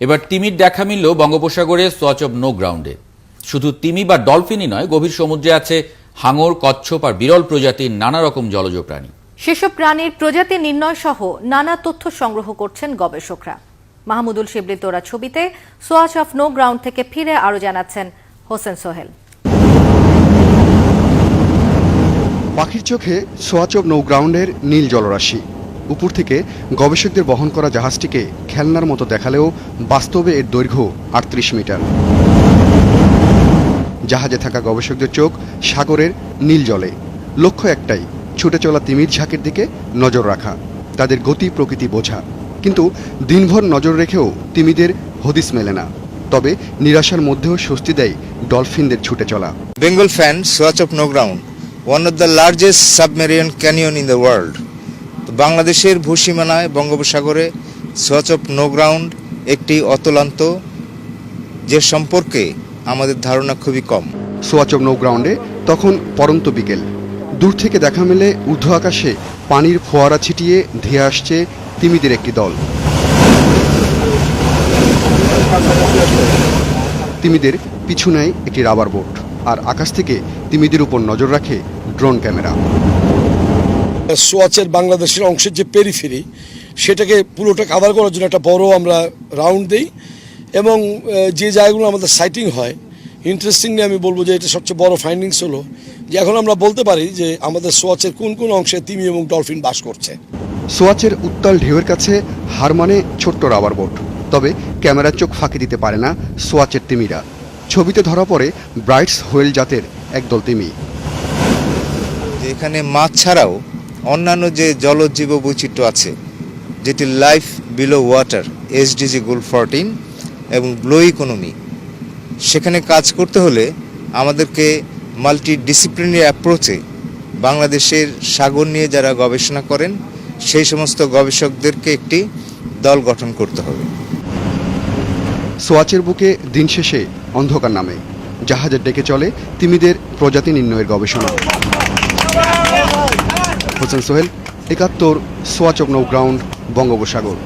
এবার তিমির দেখা মিলল বঙ্গোপসাগরে সোয়াচ অব নো গ্রাউন্ডে। শুধু তিমি বা ডলফিনই নয় গভীর সমুদ্রে আছে হাঙর কচ্ছপ আর বিরল প্রজাতির নানা রকম জলজ প্রাণী। সেসব প্রাণীর প্রজাতি নির্ণয় সহ নানা তথ্য সংগ্রহ করছেন গবেষকরা। মাহমুদুল শিবলি তোরা ছবিতে সোয়াচ অফ নো গ্রাউন্ড থেকে ফিরে আরও জানাচ্ছেন হোসেন সোহেল। পাখির চোখে সোয়াচ অফ নো গ্রাউন্ডের নীল জলরাশি। উপর থেকে গবেষকদের বহন করা জাহাজটিকে খেলনার মতো দেখালেও বাস্তবে এর দৈর্ঘ্য আটত্রিশ মিটার। জাহাজে থাকা গবেষকদের চোখ সাগরের নীল জলে। লক্ষ্য একটাই, ছুটে চলা তিমির ঝাঁকের দিকে নজর রাখা, তাদের গতি প্রকৃতি বোঝা। কিন্তু দিনভর নজর রেখেও তিমিদের হদিস মেলে না। তবে নিরাশার মধ্যেও স্বস্তি দেয় ডলফিনদের ছুটে চলা। Bengal fan Swatch of no ground one of the largest submarine canyon in the world. বাংলাদেশের ভূসীমানায় বঙ্গোপসাগরে সোয়াচ অফ নো গ্রাউন্ড একটি অতলান্ত যে সম্পর্কে আমাদের ধারণা খুবই কম। সোয়াচব নৌগ্রাউন্ডে তখন পরন্ত বিকেল। দূর থেকে দেখা মেলে ঊর্ধ্ব আকাশে পানির ফোয়ারা ছিটিয়ে ধেয়ে আসছে তিমিদের একটি দল। তিমিদের পিছু নেয় একটি রাবার বোট, আর আকাশ থেকে তিমিদের উপর নজর রাখে ড্রোন ক্যামেরা। সোয়াচের বাংলাদেশের অংশের যে পেরিফেরি সেটাকে পুরোটা কাভার করার জন্য একটা বড় আমরা রাউন্ড দেই। এবং যে জায়গাগুলো আমাদের সাইটিং হয় ইন্টারেস্টিংলি আমি বলব যে এটা সবচেয়ে বড় ফাইন্ডিংস হলো যে এখন আমরা বলতে পারি যে আমাদের সোয়াচের কোন কোন অংশে তিমি এবং ডলফিন বাস করছে। সোয়াচের উত্তাল ঢেউয়ের কাছে হার মানে ছোট্ট রাবার বোট। তবে ক্যামেরার চোখ ফাঁকি দিতে পারে না সোয়াচের তিমিরা। ছবিতে ধরা পড়ে ব্রাইটস হোয়েল জাতের একদল তিমি। এখানে মাছ ছাড়াও অন্যান্য যে জলজ জীব বৈচিত্র্য আছে যেটি life below water SDG goal fourteen এবং ব্লো ইকোনমি সেখানে কাজ করতে হলে আমাদেরকে মাল্টি ডিসিপ্লিনারি অ্যাপ্রোচে বাংলাদেশের সাগর নিয়ে যারা গবেষণা করেন, সেই সমস্ত গবেষকদেরকে একটি দল গঠন করতে হবে। সোয়াচের বুকে দিন শেষে অন্ধকার নামে, জাহাজের ডেকে চলে তিমিদের প্রজাতি নির্ণয়ের গবেষণা। হোসেন সোহেল একাত্তর সোয়াচক অব নৌ গ্রাউন্ড বঙ্গোপসাগর।